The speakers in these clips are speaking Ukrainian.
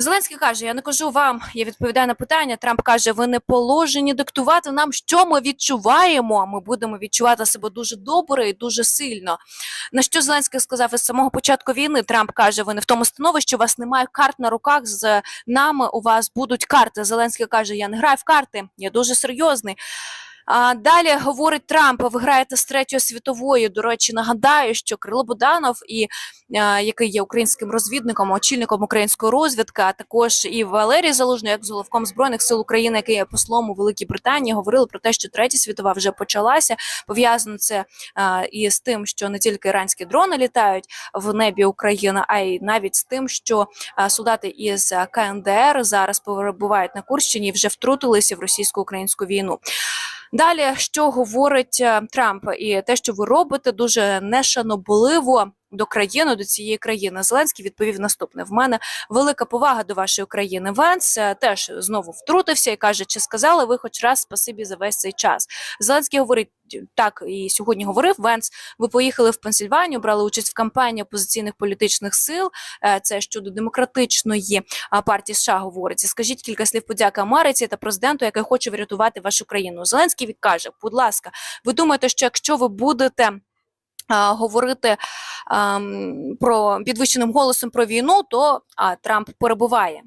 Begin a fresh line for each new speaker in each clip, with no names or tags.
Зеленський каже: Я не кажу вам, я відповідаю на питання. Трамп каже: ви не положені диктувати нам, що ми відчуваємо. Ми будемо відчувати себе дуже добре і дуже сильно. На що Зеленський сказав із самого початку війни? Трамп каже: ви не в тому становищі, у вас немає карт на руках з нами. У вас будуть карти. Зеленський каже: Я не граю в карти, я дуже серйозний. Далі говорить Трамп: ви граєте з третьої світової. До речі, нагадаю, що Кирило Буданов, і який є українським розвідником, очільником української розвідки, а також і Валерій Залужний, як з головком збройних сил України, який є послом у Великій Британії, говорили про те, що третя світова вже почалася. Пов'язано це і з тим, що не тільки іранські дрони літають в небі України, а й навіть з тим, що солдати із КНДР зараз перебувають на Курщині і вже втрутилися в російсько-українську війну. Далі, що говорить е, Трамп, і те, що ви робите, дуже нешанобливо до країни, до цієї країни. Зеленський відповів наступне: в мене велика повага до вашої країни. Венс е, теж знову втрутився і каже: чи сказали ви хоч раз спасибі за весь цей час? Зеленський говорить так і сьогодні говорив. Венс, ви поїхали в Пенсільванію, брали участь в кампанії опозиційних політичних сил. Е, Це щодо демократичної партії США говориться. Скажіть кілька слів подяки Америці та президенту, який хоче врятувати вашу країну. Зеленський каже, будь ласка, ви думаєте, що якщо ви будете. Говорити про підвищеним голосом про війну, то а, Трамп перебуває.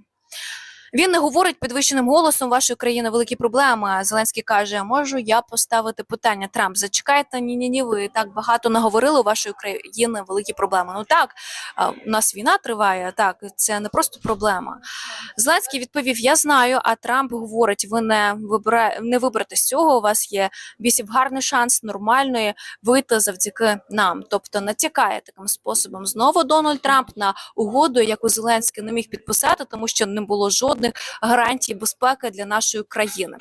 Він не говорить підвищеним голосом вашої країни великі проблеми. Зеленський каже: можу я поставити питання? Трамп, зачекайте, ні, ні, ні. Ви так багато наговорили у вашої країни великі проблеми. Ну так, у нас війна триває. Так, це не просто проблема. Зеленський відповів: Я знаю. А Трамп говорить: ви не вибира... не виберете з цього. У вас є вісім гарний шанс нормальної вийти завдяки нам. Тобто натякає таким способом знову Дональд Трамп на угоду, яку Зеленський не міг підписати, тому що не було жодних гарантій безпеки для нашої країни.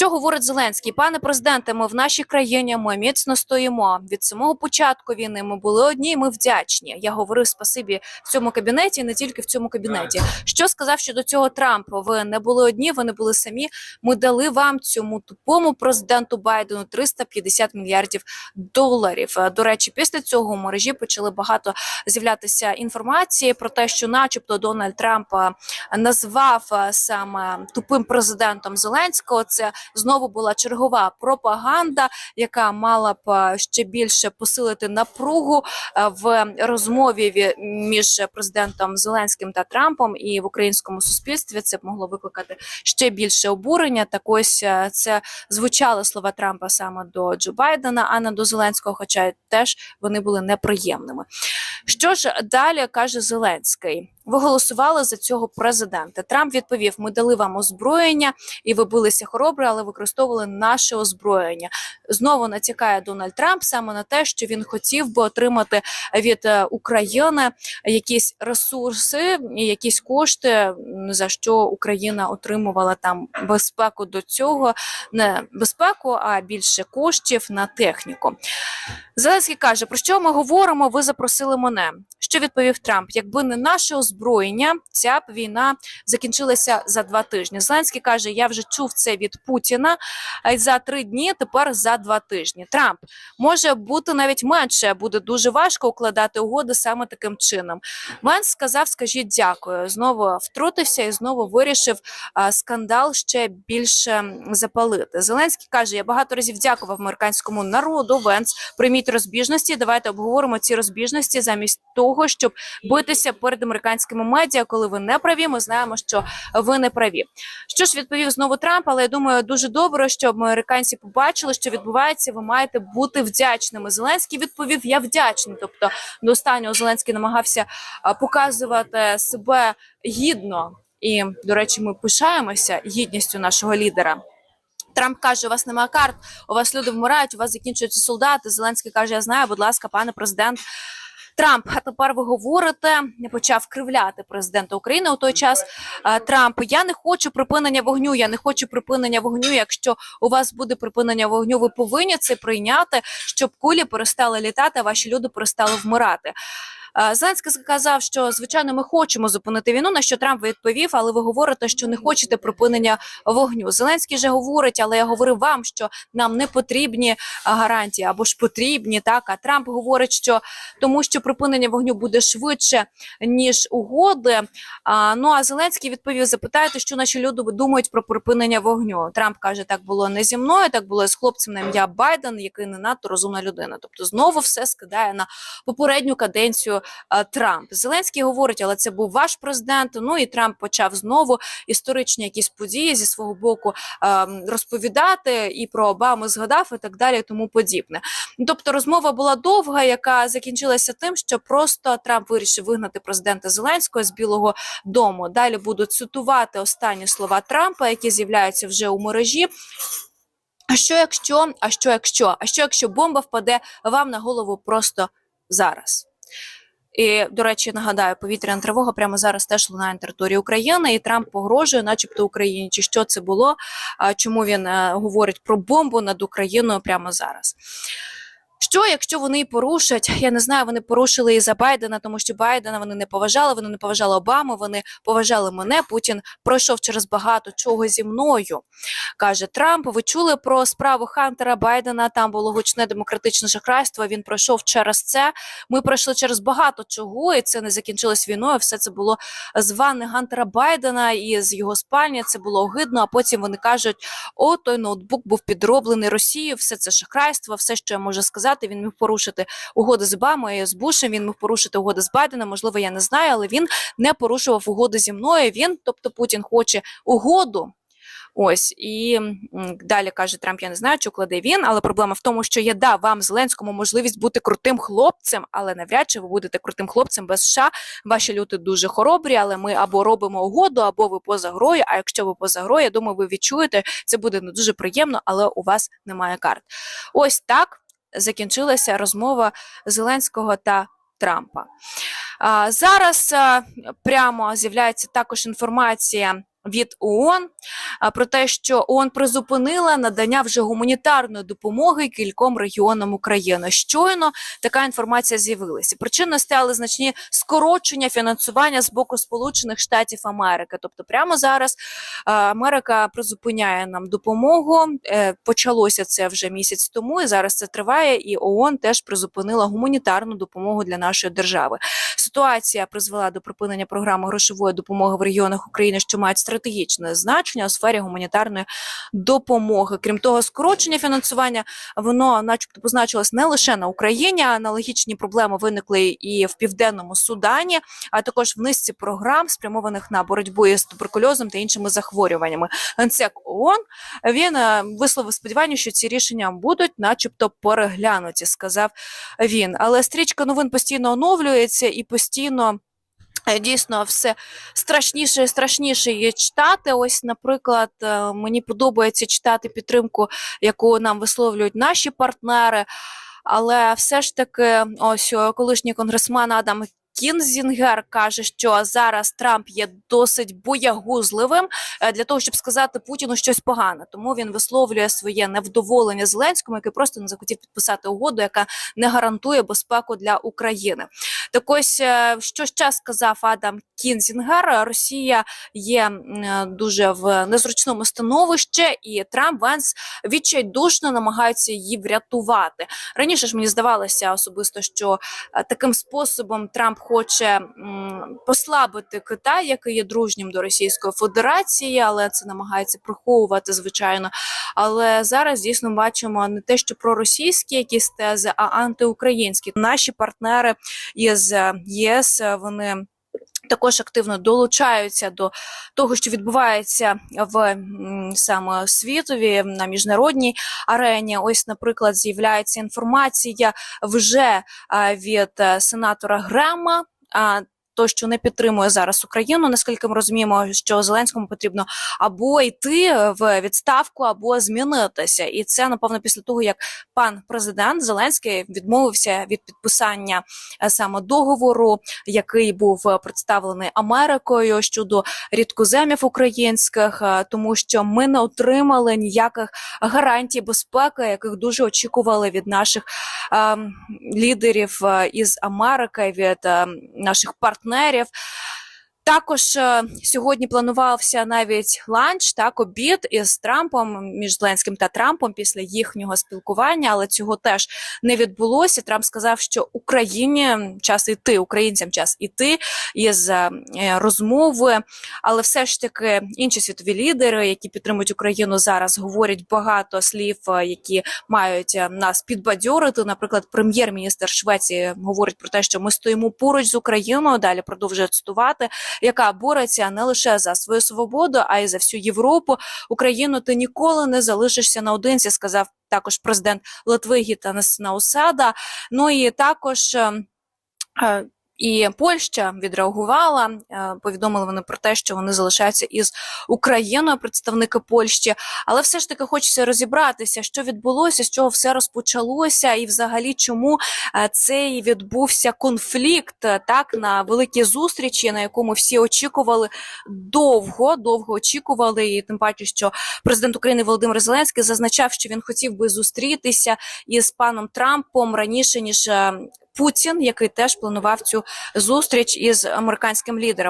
Що говорить Зеленський? Пане президенте, ми в нашій країні ми міцно стоїмо. Від самого початку війни ми були одні, і ми вдячні. Я говорив спасибі в цьому кабінеті, не тільки в цьому кабінеті. Що сказав щодо цього Трамп? Ви не були одні, ви не були самі. Ми дали вам цьому тупому президенту Байдену 350 мільярдів доларів. Е, До речі, після цього в мережі почали багато з'являтися інформації про те, що, начебто, Дональд Трамп е, назвав е, саме тупим президентом Зеленського. Це знову була чергова пропаганда, яка мала б е, ще більше посилити напругу е, в розмові між президентом Зеленським та Трампом і в українському суспільстві. Це б могло викликати ще більше обурення. Так ось е, це звучали слова Трампа саме до Джо Байдена, а не до Зеленського, хоча теж вони були неприємними. Що ж далі каже Зеленський? Ви голосували за цього президента. Трамп відповів: ми дали вам озброєння, і ви билися хоробре, але використовували наше озброєння. Знову натякає Дональд Трамп саме на те, що він хотів би отримати від е, України якісь ресурси, якісь кошти, за що Україна отримувала там безпеку до цього, не безпеку, а більше коштів на техніку. Зеленський каже: про що ми говоримо? Ви запросили мене. Що відповів Трамп? Якби не наше озброєння, ця б війна закінчилася за два тижні. Зеленський каже: Я вже чув це від Путіна за три дні. Тепер за два тижні. Трамп може бути навіть менше. Буде дуже важко укладати угоди саме таким чином. Венс сказав: Скажіть дякую. Знову втрутився і знову вирішив скандал ще більше запалити. Зеленський каже: Я багато разів дякував американському народу. Венс прийміть розбіжності. Давайте обговоримо ці розбіжності замість того, щоб битися перед американськими медіа, коли ви не праві. Ми знаємо, що ви не праві. Що ж відповів знову Трамп, але я думаю, дуже добре, щоб американці побачили, що відбувається. Ви маєте бути вдячними. Зеленський відповів: Я вдячний. Тобто до останнього Зеленський намагався показувати себе гідно. І, до речі, ми пишаємося гідністю нашого лідера. Трамп каже: у вас немає карт, у вас люди вмирають, у вас закінчуються солдати. Зеленський каже: Я знаю, будь ласка, пане президент. Трамп, а тепер ви говорите, почав кривляти президента України у той час. е, Трамп, я не хочу припинення вогню. Я не хочу припинення вогню. Якщо у вас буде припинення вогню, ви повинні це прийняти, щоб кулі перестали літати, а ваші люди перестали вмирати. Е, Зеленський сказав, що звичайно ми хочемо зупинити війну. На що Трамп відповів, але ви говорите, що не хочете припинення вогню. Зеленський же говорить, але я говорив вам, що нам не потрібні гарантії або ж потрібні. Так а Трамп говорить, що тому, що припинення вогню буде швидше ніж угоди. А, ну а Зеленський відповів: запитайте, що наші люди думають про припинення вогню. Трамп каже, так було не зі мною, так було з хлопцем на ім'я Байден, який не надто розумна людина. Тобто знову все скидає на попередню каденцію Трамп. Зеленський говорить, але це був ваш президент. Ну і Трамп почав знову історичні якісь події зі свого боку розповідати і про Обаму згадав, і так далі, і тому подібне. Тобто розмова була довга, яка закінчилася тим, що просто Трамп вирішив вигнати президента Зеленського з Білого Дому. Далі буду цитувати останні слова Трампа, які з'являються вже у мережі. А що якщо, а що якщо, а що якщо бомба впаде вам на голову просто зараз? І, до речі, нагадаю, повітряна тривога прямо зараз теж лунає на території України, і Трамп погрожує, начебто, Україні. Чи що це було? Чому він е, говорить про бомбу над Україною прямо зараз? Що, якщо вони порушать? Я не знаю, вони порушили і за Байдена, тому що Байдена вони не поважали, вони не поважали Обаму, вони поважали мене. Путін пройшов через багато чого зі мною. Каже Трамп. Ви чули про справу Хантера Байдена? Там було гучне демократичне шахрайство. Він пройшов через це. Ми пройшли через багато чого, і це не закінчилось війною. Все це було з ванни Гантера Байдена і з його спальні. Це було огидно. А потім вони кажуть: о, той ноутбук був підроблений Росією. Все це шахрайство, все, що я можу сказати. Він міг порушити угоди з Обамою, з Бушем. Він міг порушити угоди з Байденом. Можливо, я не знаю, але він не порушував угоди зі мною. Він, тобто Путін, хоче угоду. Ось і далі каже Трамп: я не знаю, чи укладе він, але проблема в тому, що я дав вам Зеленському можливість бути крутим хлопцем, але навряд чи ви будете крутим хлопцем без США. Ваші люди дуже хоробрі, але ми або робимо угоду, або ви поза грою. А якщо ви поза грою, я думаю, ви відчуєте, це буде не дуже приємно, але у вас немає карт. Ось так закінчилася розмова Зеленського та Трампа. Зараз прямо з'являється також інформація. Від ООН про те, що ООН призупинила надання вже гуманітарної допомоги кільком регіонам України. Щойно така інформація з'явилася. Причиною стали значні скорочення фінансування з боку Сполучених Штатів Америки. Тобто, прямо зараз Америка призупиняє нам допомогу. Е, Почалося це вже місяць тому, і зараз це триває. І ООН теж призупинила гуманітарну допомогу для нашої держави. Ситуація призвела до припинення програми грошової допомоги в регіонах України, що мають стратегічне значення у сфері гуманітарної допомоги. Крім того, скорочення фінансування воно, начебто, позначилось не лише на Україні. Аналогічні проблеми виникли і в південному Судані, а також в низці програм, спрямованих на боротьбу із туберкульозом та іншими захворюваннями. Генсек ООН він е, висловив сподівання, що ці рішення будуть, начебто, переглянуті, сказав він. Але стрічка новин постійно оновлюється і постійно. Е, Дійсно, все страшніше і страшніше є читати. Ось, наприклад, е, мені подобається читати підтримку, яку нам висловлюють наші партнери. Але все ж таки, ось е, колишній конгресмен Адам Кінзінгер каже, що зараз Трамп є досить боягузливим е, для того, щоб сказати Путіну щось погане. Тому він висловлює своє невдоволення Зеленському, який просто не захотів підписати угоду, яка не гарантує безпеку для України. Так ось е, що ще сказав Адам Кінзінгер, Росія є е, дуже в незручному становищі, і Трамп Венс відчайдушно намагаються її врятувати. Раніше ж мені здавалося особисто, що таким способом Трамп хоче послабити Китай, який є дружнім до Російської Федерації, але це намагається приховувати, звичайно. Але зараз дійсно бачимо не те, що проросійські якісь тези, а антиукраїнські. Наші партнери із е, ЄС е, вони. Також активно долучаються до того, що відбувається в саме світові на міжнародній арені. Ось, наприклад, з'являється інформація вже від е, сенатора Грема. А, що не підтримує зараз Україну. Наскільки ми розуміємо, що Зеленському потрібно або йти в відставку, або змінитися. І це напевно після того, як пан президент Зеленський відмовився від підписання е, саме договору, який був е, представлений Америкою щодо рідкоземів українських, е, тому що ми не отримали ніяких гарантій безпеки, яких дуже очікували від наших е, лідерів е, із Америки, від е, наших партнерів партнерів. Також е, сьогодні планувався навіть ланч, так обід із Трампом між Зеленським та Трампом після їхнього спілкування, але цього теж не відбулося. Трамп сказав, що Україні час іти, українцям час іти із е, розмови. Але все ж таки інші світові лідери, які підтримують Україну зараз, говорять багато слів, е, які мають нас підбадьорити. Наприклад, прем'єр-міністр Швеції говорить про те, що ми стоїмо поруч з Україною. Далі продовжує цитувати, яка бореться не лише за свою свободу, а й за всю Європу. Україну ти ніколи не залишишся наодинці, сказав також президент Литви Гітанас Наусада. Ну і також. І Польща відреагувала. е, Повідомили вони про те, що вони залишаються із Україною, представники Польщі. Але все ж таки хочеться розібратися, що відбулося, з чого все розпочалося, і взагалі чому е, цей відбувся конфлікт е, так на великій зустрічі, на якому всі очікували довго, довго очікували. І тим паче, що президент України Володимир Зеленський зазначав, що він хотів би зустрітися із паном Трампом раніше ніж Путін, який теж планував цю зустріч із американським лідером.